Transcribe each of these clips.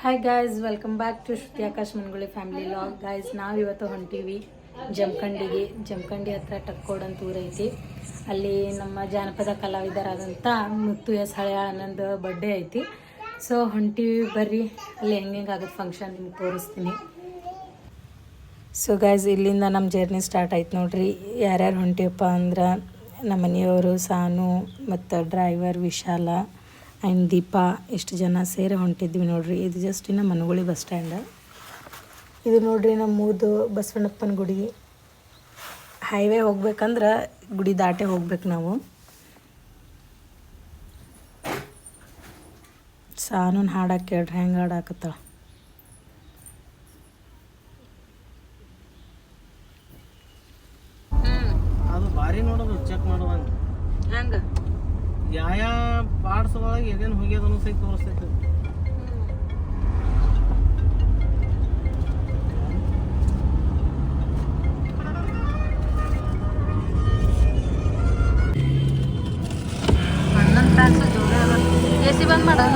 Hi guys welcome back to Shruti Akash Manguli family log guys ನಾವು ಇವತ್ತು ಹೊಂಟೀವಿ ಜಮಖಂಡಿಗೆ. ಜಮಖಂಡಿ ಹತ್ರ ಟಕ್ಕೋಡ್ ಅಂತ ಊರೈತಿ. ಅಲ್ಲಿ ನಮ್ಮ ಜಾನಪದ ಕಲಾವಿದರಾದಂಥ ಮುತ್ತು ಎಸ್ ಹಳೆಯಾಳನಂದು ಬರ್ಡೇ ಐತಿ. ಸೊ ಹೊಂಟೀವಿ ಬರ್ರಿ. ಅಲ್ಲಿ ಹೆಂಗೆ ಆಗುತ್ತೆ ಫಂಕ್ಷನ್ ನಿಮ್ಗೆ ತೋರಿಸ್ತೀನಿ. ಸೊ ಗಾಯ್ಸ್ ಇಲ್ಲಿಂದ ನಮ್ಮ ಜರ್ನಿ ಸ್ಟಾರ್ಟ್ ಆಯ್ತು ನೋಡ್ರಿ. ಯಾರ್ಯಾರು ಹೊಂಟಿವಪ್ಪ ಅಂದ್ರೆ ನಮ್ಮ ಮನೆಯವರು, ಸಾನು ಮತ್ತು ಡ್ರೈವರ್ ವಿಶಾಲ. ಆ್ಯಂಡ್ ದೀಪ ಎಷ್ಟು ಜನ ಸೇರಿ ಹೊಂಟಿದ್ವಿ ನೋಡ್ರಿ. ಇದು ಜಸ್ಟ್ ಇನ್ನು ಮನಗುಳಿ ಬಸ್ ಸ್ಟ್ಯಾಂಡ್ ಇದು ನೋಡ್ರಿ ನಮ್ಮೂದು ಬಸವಣ್ಣಪ್ಪನ ಗುಡಿ. ಹೈವೇ ಹೋಗ್ಬೇಕಂದ್ರೆ ಗುಡಿ ದಾಟೆ ಹೋಗ್ಬೇಕು ನಾವು. ಸಾನೂನ್ ಹಾಡಕ್ಕೆ ಕೇಳ್ರಿ ಹೆಂಗೆ ಹಾಡಾಕತ್ತಾಳ. ಅದು ಭಾರಿ ನೋಡೋದು ಚೆಕ್ ಮಾಡೋದಂಗ ಹೆಂಗೆ? ಯಾವ ಪಾರ್ಟ್ಸ್ ಒಳಗೆ ಏನೇನು ಹೋಗ್ಯದನ್ನು ಸಹಿತ ತೋರಿಸ್ತೈತೆ ಹನ್ನೊಂದು ತಾಸು ಜೋರ ಎ ಸಿ ಬಂದ್ ಮಾಡೋಣ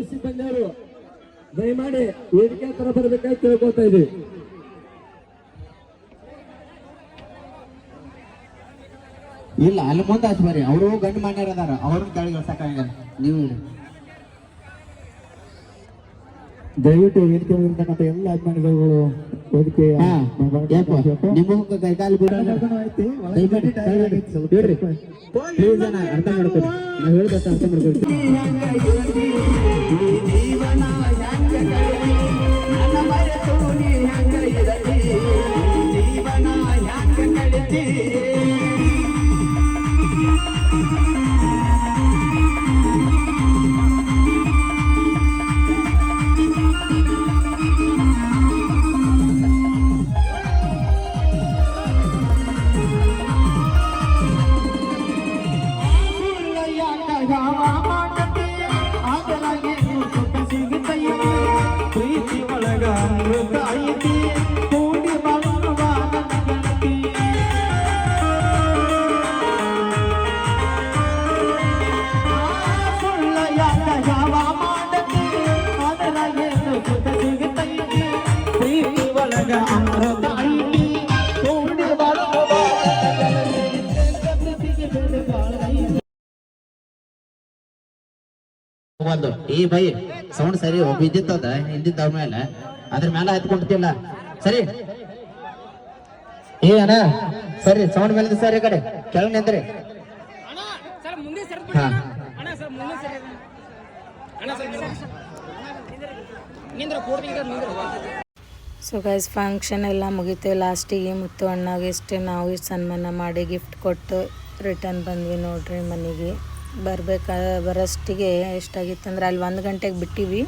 ಪೊಲೀಸ್ ಸಿಬ್ಬಂದಿಯವರು ದಯಮಾಡಿ ವೇದಿಕೆ ಹತ್ರ ಬರಬೇಕಾಗಿ ತಿಳ್ಕೊತಾ ಇದೀವಿ ಇಲ್ಲ ಅಲ್ಲಿ ಮುಂದೆ ಹಚ್ಚ ಬರ್ರಿ. ಅವರು ಗಂಡು ಮಾಡ್ಯಾರ ಅದಾರ ಅವ್ರನ್ನ ಇಳ್ಸಕ್ಕಾಗಲ್ಲ ನೀವು. ದಯವಿಟ್ಟು ವೇದಿಕೆ ಎಲ್ಲ ಅಭಿಮಾನಿಗಳು ನಿಮಗೂ ಕೈಕಾಲು ಅಣ್ಣ ಅರ್ಥ ಮಾಡ್ಕೊಡಿ. ನಾವು ಹೇಳ್ಬೇಕು ಅರ್ಥ ಮಾಡ್ಕೊಡಿ. ಒಂದು. ಈ ಬೈ ಸೌಂಡ್ ಸರಿ ಬಿದ್ದಿತ್ತದ ಹಿಂದಿದ್ದ ಮೇಲೆ. ಅದ್ರ ಮೇಲೆ ಹತ್ಕೊಂಡಿಲ್ಲ ಸರಿ. ಏ ಅಣ್ಣ, ಸರಿ, ಸೌಂಡ್ ಮೇಲೆ ಸರಿ ಈ ಕಡೆ. ಕೆಳಗೆ ಸೊ ಗೈಸ್ ಫಂಕ್ಷನ್ ಎಲ್ಲ ಮುಗೀತು. ಲಾಸ್ಟಿಗೆ ಮುತ್ತು ಅಣ್ಣಗೆ ಇಷ್ಟೇ ನಾವು ಇಷ್ಟು ಸನ್ಮಾನ ಮಾಡಿ ಗಿಫ್ಟ್ ಕೊಟ್ಟು ರಿಟರ್ನ್ ಬಂದ್ವಿ ನೋಡ್ರಿ ಮನೆಗೆ. ಬರ್ಬೇಕಾ ಬರೋಷ್ಟಿಗೆ ಎಷ್ಟಾಗಿತ್ತು ಅಂದ್ರೆ ಅಲ್ಲಿ ಒಂದು ಗಂಟೆಗೆ ಬಿಟ್ಟಿವಿ.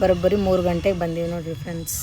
ಬರೋಬ್ಬರಿ ಮೂರು ಗಂಟೆಗೆ ಬಂದೀವಿ ನೋಡಿರಿ ಫ್ರೆಂಡ್ಸ್